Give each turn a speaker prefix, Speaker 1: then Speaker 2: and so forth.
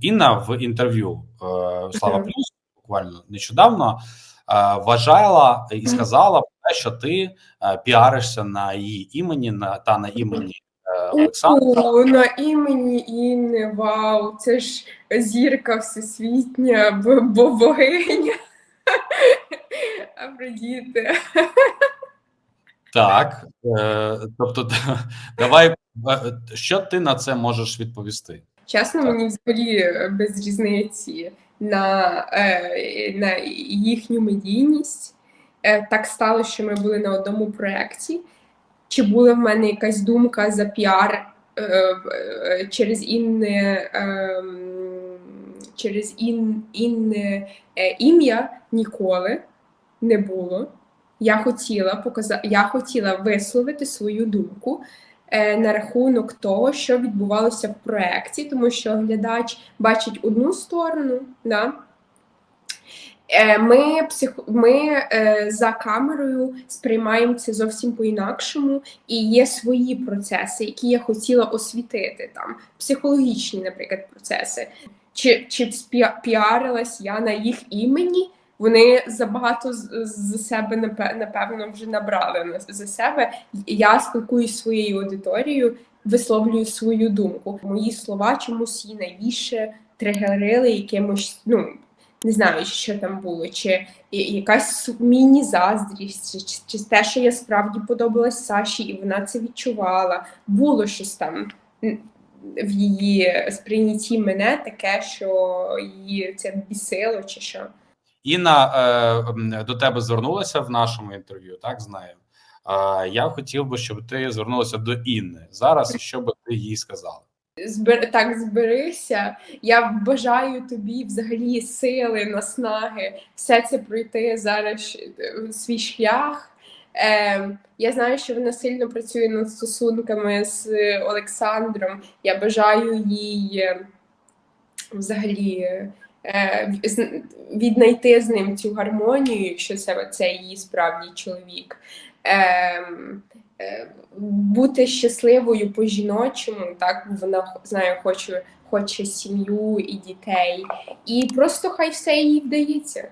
Speaker 1: Інна в інтерв'ю е, Слава Плюс буквально нещодавно е, вважала і сказала про те, що ти е, піаришся на її імені на та на імені Олександра.
Speaker 2: О, на імені Інни, вау, це ж зірка всесвітня, бо- бо богиня. Афродіти.
Speaker 1: Так, е, тобто, давай, що ти на це можеш відповісти?
Speaker 2: Чесно, мені взагалі е, без різниці на, е, на їхню медійність. Е, так стало, що ми були на одному проєкті. Чи була в мене якась думка за піар через інне, ем, через ін, інне ім'я ніколи не було. Я хотіла показати, я хотіла висловити свою думку на рахунок того, що відбувалося в проєкті, тому що глядач бачить одну сторону, да? Е, Ми, псих... ми е, за камерою сприймаємо це зовсім по-інакшому, і є свої процеси, які я хотіла освітити там, психологічні, наприклад, процеси. Чи, чи піарилась я на їх імені? Вони забагато з- з себе напе- напевно вже набрали на- за себе. Я спілкуюсь своєю аудиторією, висловлюю свою думку. Мої слова чомусь її найбільше тригерили якимось, ну не знаю, що там було, чи якась міні-заздрість, чи, чи, чи те, що я справді подобалась Саші, і вона це відчувала. Було щось там в її сприйнятті мене таке, що її це бісило, чи що.
Speaker 1: Інна е, до тебе звернулася в нашому інтерв'ю, так знаю. Е, я хотів би, щоб ти звернулася до Інни зараз, що би ти їй сказала.
Speaker 2: Збер... Так, зберися. Я бажаю тобі взагалі сили, наснаги, все це пройти зараз е, свій шлях. Е, я знаю, що вона сильно працює над стосунками з Олександром. Я бажаю їй е, взагалі е, віднайти з ним цю гармонію, якщо це, це її справді чоловік. Ем, е, бути щасливою по жіночому, так вона знаю, хоче, хоче сім'ю і дітей, і просто хай все їй вдається.